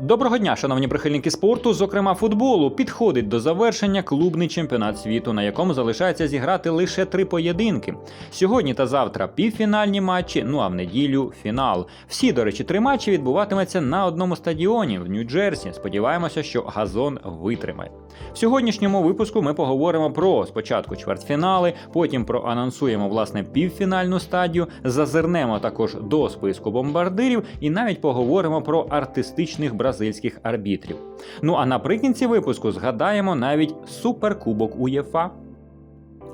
Доброго дня, шановні прихильники спорту, зокрема футболу, підходить до завершення клубний чемпіонат світу, на якому залишається зіграти лише три поєдинки. Сьогодні та завтра півфінальні матчі, ну а в неділю фінал. Всі, до речі, три матчі відбуватимуться на одному стадіоні в Нью-Джерсі. Сподіваємося, що газон витримає. В сьогоднішньому випуску ми поговоримо про спочатку чвертьфінали, потім проанонсуємо власне півфінальну стадію, зазирнемо також до списку бомбардирів і навіть поговоримо про артистичних бразильських арбітрів. Ну а наприкінці випуску згадаємо навіть суперкубок УЄФА.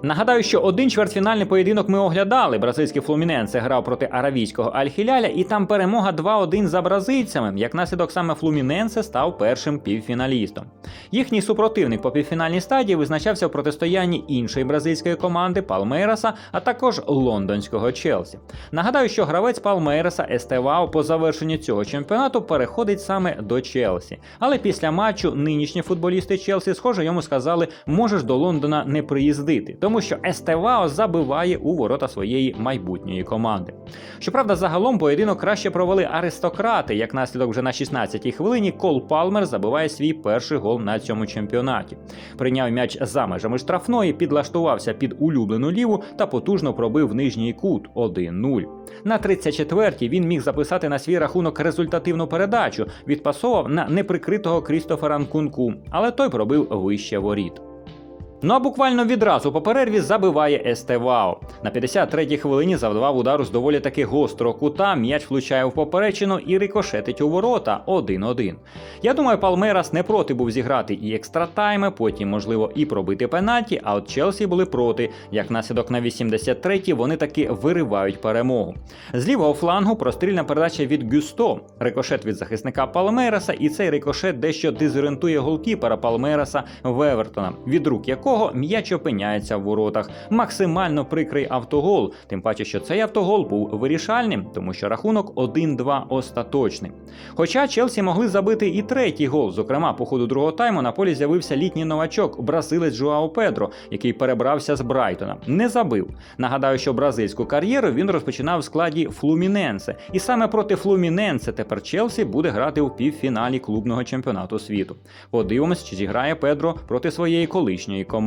Нагадаю, що один чвертьфінальний поєдинок ми оглядали. Бразильський Флуміненсе грав проти аравійського Аль-Хіляля, і там перемога 2-1 за бразильцями. Як наслідок саме Флуміненсе став першим півфіналістом. Їхній супротивник по півфінальній стадії визначався в протистоянні іншої бразильської команди Палмейраса, а також лондонського Челсі. Нагадаю, що гравець Палмейраса Естевао по завершенню цього чемпіонату переходить саме до Челсі. Але після матчу нинішні футболісти Челсі, схоже, йому сказали, можеш до Лондона не приїздити, тому що Естевао забиває у ворота своєї майбутньої команди. Щоправда, загалом поєдинок краще провели аристократи. Як наслідок вже на 16-й хвилині Кол Палмер забиває свій перший гол на цьому чемпіонаті. Прийняв м'яч за межами штрафної, підлаштувався під улюблену ліву та потужно пробив нижній кут 1-0. На 34-й він міг записати на свій рахунок результативну передачу, відпасовував на неприкритого Крістофера Нкунку, але той пробив вище воріт. Ну а буквально відразу по перерві забиває Естевао. На 53-й хвилині завдавав удару з доволі таки гострого кута, м'яч влучає в поперечину і рикошетить у ворота 1-1. Я думаю, Палмерас не проти був зіграти і екстратайми, потім, можливо, і пробити пенальті, а от Челсі були проти. Як наслідок на 83-й вони таки виривають перемогу. З лівого флангу прострільна передача від Гюсто, рикошет від захисника Палмераса, і цей рикошет дещо дезорієнтує голкіпера Палмераса Вевертона, від рук якого м'яч опиняється в воротах. Максимально прикрий автогол, тим паче, що цей автогол був вирішальним, тому що рахунок 1-2 остаточний. Хоча Челсі могли забити і третій гол. Зокрема, по ходу другого тайму на полі з'явився літній новачок, бразилець Жуао Педро, який перебрався з Брайтона. Не забив. Нагадаю, що бразильську кар'єру він розпочинав в складі Флуміненсе, і саме проти Флуміненсе тепер Челсі буде грати у півфіналі клубного чемпіонату світу. Подивимось, чи зіграє Педро проти своєї колишньої команди.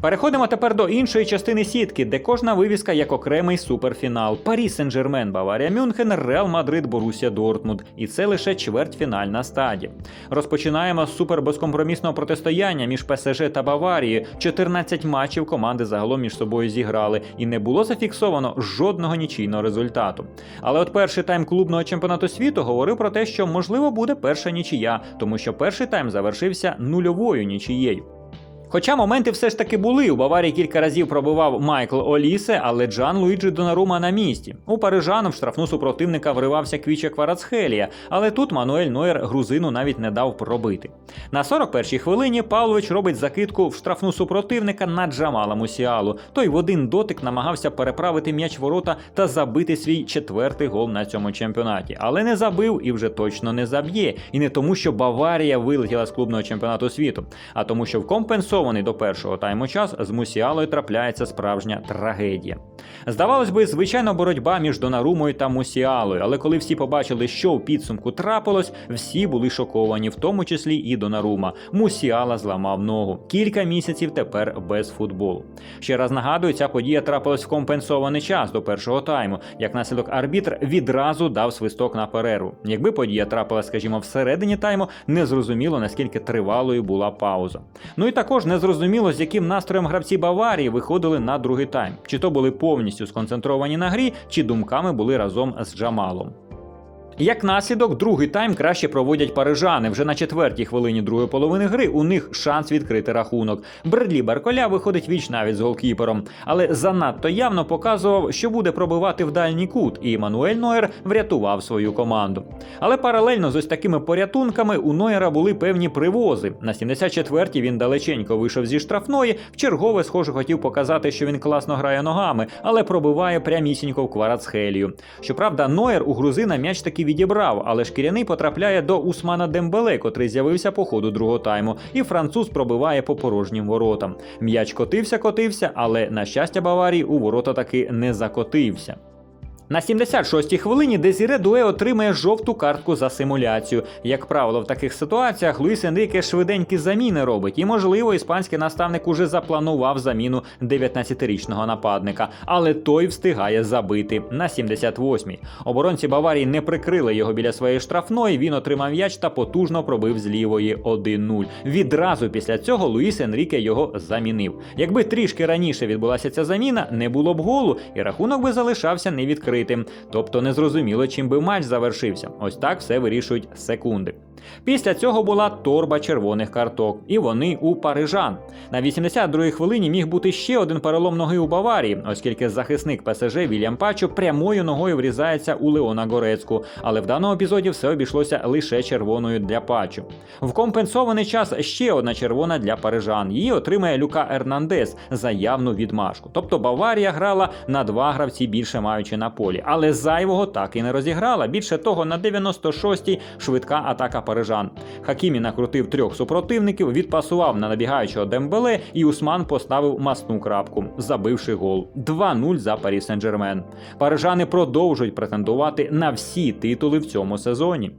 Переходимо тепер до іншої частини сітки, де кожна вивіска як окремий суперфінал. Парі Сен-Жермен, Баварія Мюнхен, Реал Мадрид, Борусія Дортмунд. І це лише чвертьфінальна стадія. Розпочинаємо з супербезкомпромісного протистояння між ПСЖ та Баварією. 14 матчів команди загалом між собою зіграли, і не було зафіксовано жодного нічийного результату. Але от перший тайм клубного чемпіонату світу говорив про те, що можливо буде перша нічия, тому що перший тайм завершився нульовою нічією. Хоча моменти все ж таки були. У Баварії кілька разів пробивав Майкл Олісе, але Джан Луїджі Донарума на місці. У парижан в штрафну супротивника вривався Квіча Кварацхелія, але тут Мануель Нойер грузину навіть не дав пробити. На 41-й хвилині Павлович робить закидку в штрафну супротивника на Джамала Мусіалу. Той в один дотик намагався переправити м'яч ворота та забити свій четвертий гол на цьому чемпіонаті. Але не забив і вже точно не заб'є. І не тому, що Баварія вилетіла з клубного чемпіонату світу, а тому, що в компенсований до першого тайму час з Мусіалою трапляється справжня трагедія. Здавалось би, звичайно, боротьба між Донарумою та Мусіалою, але коли всі побачили, що в підсумку трапилось, всі були шоковані, в тому числі і Донарума. Мусіала зламав ногу. Кілька місяців тепер без футболу. Ще раз нагадую, ця подія трапилась в компенсований час до першого тайму. Як наслідок арбітр відразу дав свисток на перерву. Якби подія трапилась, скажімо, всередині тайму, незрозуміло наскільки тривалою була пауза. Ну і також незрозуміло, з яким настроєм гравці Баварії виходили на другий тайм. Чи то були повністю сконцентровані на грі, чи думками були разом з Джамалом. Як наслідок, другий тайм краще проводять парижани. Вже на четвертій хвилині другої половини гри у них шанс відкрити рахунок. Бредлі Барколя виходить віч навіть з голкіпером, але занадто явно показував, що буде пробивати в дальній кут, і Мануель Нойер врятував свою команду. Але паралельно з ось такими порятунками у Нойера були певні привози. На 74-й він далеченько вийшов зі штрафної. В чергове, схоже, хотів показати, що він класно грає ногами, але пробиває прямісінько в кварацхелію. Щоправда, Нойер у грузина м'яч таки відібрав, але шкіряний потрапляє до Усмана Дембеле, котрий з'явився по ходу другого тайму, і француз пробиває по порожнім воротам. М'яч котився, котився, але на щастя Баварії у ворота таки не закотився. На 76-й хвилині Дезіре Дуе отримає жовту картку за симуляцію. Як правило, в таких ситуаціях Луїс Енріке швиденькі заміни робить, і, можливо, іспанський наставник уже запланував заміну 19-річного нападника, але той встигає забити на 78-й. Оборонці Баварії не прикрили його біля своєї штрафної. Він отримав м'яч та потужно пробив з лівої 1-0. Відразу після цього Луїс Енріке його замінив. Якби трішки раніше відбулася ця заміна, не було б голу, і рахунок би залишався невідкритим. Тобто незрозуміло, чим би матч завершився. Ось так все вирішують секунди. Після цього була торба червоних карток, і вони у парижан. На 82-й хвилині міг бути ще один перелом ноги у Баварії, оскільки захисник ПСЖ Вільям Пачо прямою ногою врізається у Леона Горецьку. Але в даному епізоді все обійшлося лише червоною для Пачо. В компенсований час ще одна червона для парижан. Її отримає Люка Ернандес за явну відмашку. Тобто Баварія грала на два гравці більше маючи на полі, але зайвого так і не розіграла. Більше того, на 96-й швидка атака парижан. Хакімі накрутив трьох супротивників, відпасував на набігаючого Дембеле, і Усман поставив масну крапку, забивши гол. 2-0 за Парі Сен-Джермен. Парижани продовжують претендувати на всі титули в цьому сезоні.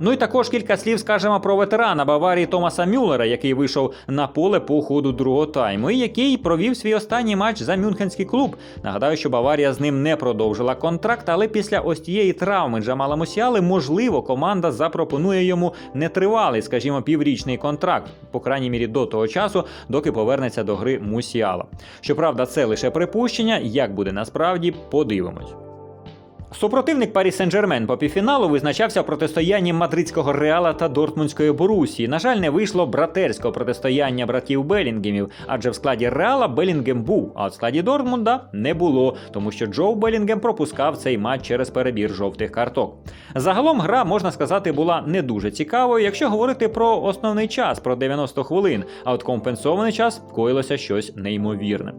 Ну і також кілька слів скажемо про ветерана Баварії Томаса Мюллера, який вийшов на поле по ходу другого тайму, і який провів свій останній матч за Мюнхенський клуб. Нагадаю, що Баварія з ним не продовжила контракт, але після ось тієї травми Джамала Мусіали, можливо, команда запропонує йому нетривалий, скажімо, піврічний контракт, по крайній мірі до того часу, доки повернеться до гри Мусіала. Щоправда, це лише припущення. Як буде насправді, подивимось. Супротивник Парі Сен-Жермен по півфіналу визначався в протистоянні мадридського Реала та Дортмундської Борусії. На жаль, не вийшло братерського протистояння братів Белінгемів, адже в складі Реала Белінгем був, а в складі Дортмунда не було, тому що Джо Белінгем пропускав цей матч через перебір жовтих карток. Загалом гра, можна сказати, була не дуже цікавою, якщо говорити про основний час, про 90 хвилин, а от компенсований час коїлося щось неймовірне.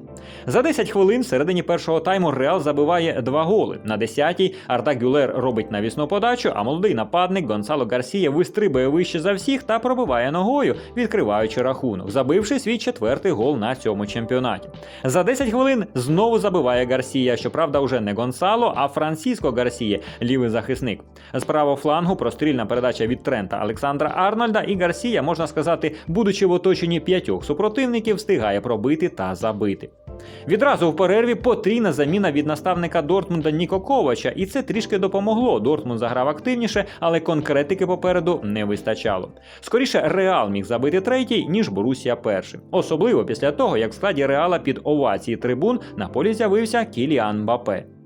За 10 хвилин всередині першого тайму Реал забиває два голи. На 10-й Арда Гюлер робить навісну подачу, а молодий нападник Гонсало Гарсія вистрибує вище за всіх та пробиває ногою, відкриваючи рахунок, забивши свій четвертий гол на цьому чемпіонаті. За 10 хвилин знову забиває Гарсія, щоправда, уже не Гонсало, а Франсіско Гарсія, лівий захисник. З правого флангу прострільна передача від Трента Олександра Арнольда і Гарсія, можна сказати, будучи в оточенні п'ятьох супротивників, встигає пробити та забити. Відразу в перерві потрійна заміна від наставника Дортмунда Ніко Ковача, і це трішки допомогло. Дортмунд заграв активніше, але конкретики попереду не вистачало. Скоріше, Реал міг забити третій, ніж Борусія перший. Особливо після того, як в складі Реала під овації трибун на полі з'явився Кіліан Мбапе.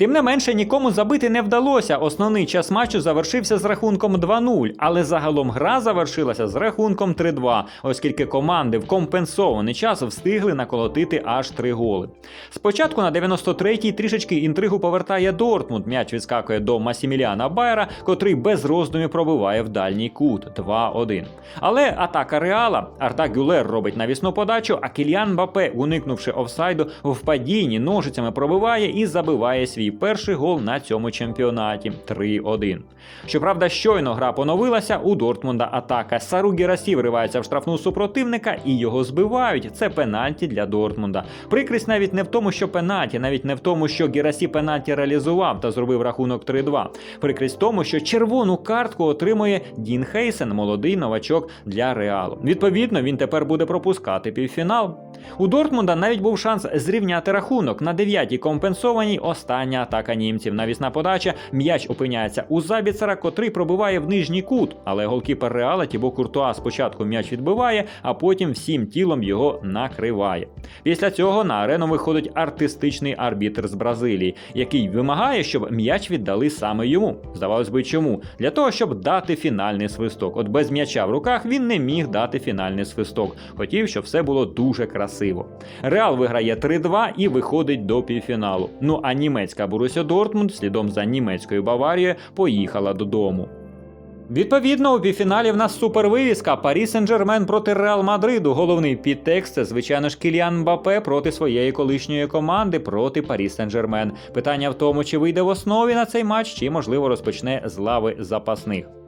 Тим не менше, нікому забити не вдалося. Основний час матчу завершився з рахунком 2-0, але загалом гра завершилася з рахунком 3-2, оскільки команди в компенсований час встигли наколотити аж три голи. Спочатку на 93-й трішечки інтригу повертає Дортмунд. М'яч відскакує до Масіміліана Байера, котрий без роздумів пробиває в дальній кут 2-1. Але атака Реала, Арта Гюлер робить навісну подачу, а Кіліан Бапе, уникнувши офсайду, в падінні ножицями пробиває і забиває свій перший гол на цьому чемпіонаті 3-1. Щоправда, щойно гра поновилася, у Дортмунда атака. Сару Герасі вривається в штрафну супротивника і його збивають. Це пенальті для Дортмунда. Прикрість навіть не в тому, що пенальті, навіть не в тому, що Герасі пенальті реалізував та зробив рахунок 3-2. Прикрість в тому, що червону картку отримує Дін Хейсен, молодий новачок для Реалу. Відповідно, він тепер буде пропускати півфінал. У Дортмунда навіть був шанс зрівняти рахунок на дев'ятій компенсованій остання атака німців. Навісна подача. М'яч опиняється у Забіцера, котрий пробиває в нижній кут. Але голкіпер Реала Тібо Куртуа спочатку м'яч відбиває, а потім всім тілом його накриває. Після цього на арену виходить артистичний арбітр з Бразилії, який вимагає, щоб м'яч віддали саме йому. Здавалось би, чому? Для того, щоб дати фінальний свисток. От без м'яча в руках він не міг дати фінальний свисток. Хотів, щоб все було дуже красиво. Реал виграє 3-2 і виходить до півфіналу. Ну а німецька Борусsia Дортмунд слідом за німецькою Баварією поїхала додому. Відповідно, у півфіналі в нас супервивіска Парі Сен-Жермен проти Реал Мадриду. Головний підтекст це, звичайно ж, Кіліан Мбапе проти своєї колишньої команди проти Парі Сен-Жермен. Питання в тому, чи вийде в основі на цей матч, чи можливо розпочне з лави запасних.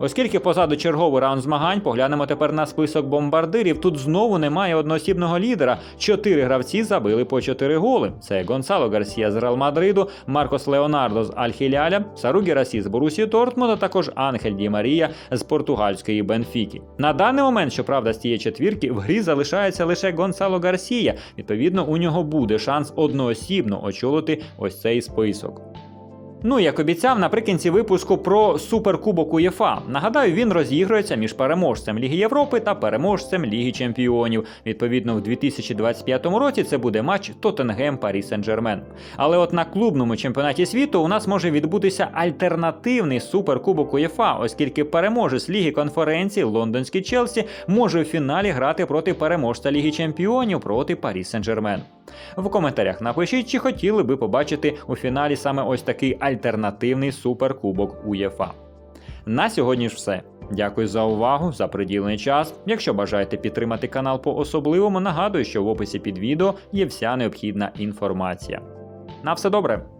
Оскільки позаду черговий раунд змагань, поглянемо тепер на список бомбардирів. Тут знову немає одноосібного лідера. Чотири гравці забили по чотири голи. Це Гонсало Гарсія з Реал Мадриду, Маркос Леонардо з Аль-Хіляля, Саругі Расі з Борусі Дортмунда, також Анхель Ді Марія з португальської Бенфіки. На даний момент, щоправда, з цієї четвірки в грі залишається лише Гонсало Гарсія. Відповідно, у нього буде шанс одноосібно очолити ось цей список. Ну, як обіцяв, наприкінці випуску про суперкубок УЄФА. Нагадаю, він розігрується між переможцем Ліги Європи та переможцем Ліги Чемпіонів. Відповідно, в 2025 році це буде матч Тоттенгем Парі Сен-Жермен. Але от на клубному чемпіонаті світу у нас може відбутися альтернативний суперкубок УЄФА, оскільки переможець Ліги конференції лондонський Челсі може в фіналі грати проти переможця Ліги Чемпіонів проти Парі Сен-Жермен. В коментарях напишіть, чи хотіли би побачити у фіналі саме ось такий альтернативний суперкубок УЄФА. На сьогодні ж все. Дякую за увагу, за приділений час. Якщо бажаєте підтримати канал по особливому, нагадую, що в описі під відео є вся необхідна інформація. На все добре!